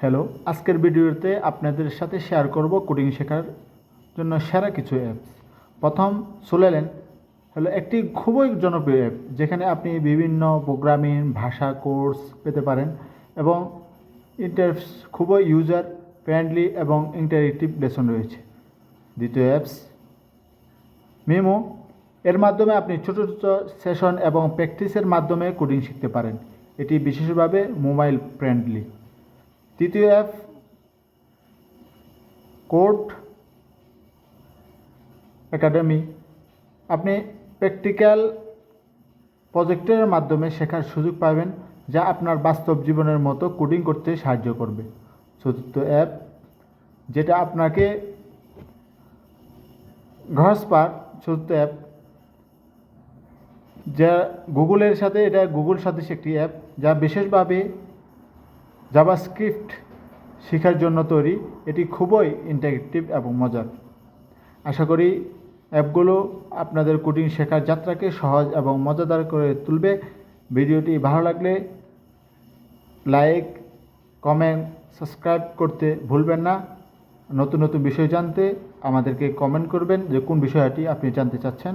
Hello আজকের ভিডিওতে আপনাদের সাথে শেয়ার করব কোডিং শেখার জন্য সেরা কিছু অ্যাপস প্রথম সোলেলেন হলো একটি খুবই জনপ্রিয় অ্যাপ যেখানে আপনি বিভিন্ন প্রোগ্রামিং ভাষা কোর্স পেতে পারেন এবং ইন্টারফেস খুবই ইউজার ফ্রেন্ডলি এবং ইন্টারেক্টিভ লেসন রয়েছে। দ্বিতীয় অ্যাপস মেমো এর মাধ্যমে আপনি ছোট ছোট সেশন এবং প্র্যাকটিসের মাধ্যমে কোডিং শিখতে পারেন। এটি বিশেষভাবে মোবাইল ফ্রেন্ডলি তৃতীয় অ্যাপ কোর্ট একাডেমি আপনি প্র্যাকটিক্যাল প্রজেক্টের মাধ্যমে শেখার সুযোগ পাবেন, যা আপনার বাস্তব জীবনের মতো কোডিং করতে সাহায্য করবে। চতুর্থ অ্যাপ যেটা আপনাকে ঘসপার চতুর্থ অ্যাপ যা গুগলের সাথে, এটা গুগল সদৃশ একটি অ্যাপ যা বিশেষভাবে জাভাস্ক্রিপ্ট শেখার জন্য তৈরি। এটি খুবই ইন্টারেক্টিভ এবং মজার। আশা করি অ্যাপগুলো আপনাদের কোডিং শেখার যাত্রাকে সহজ এবং মজাদার করে তুলবে। ভিডিওটি ভালো লাগলে লাইক কমেন্ট সাবস্ক্রাইব করতে ভুলবেন না। নতুন নতুন বিষয় জানতে আমাদেরকে কমেন্ট করবেন যে কোন বিষয়টি আপনি জানতে চাচ্ছেন।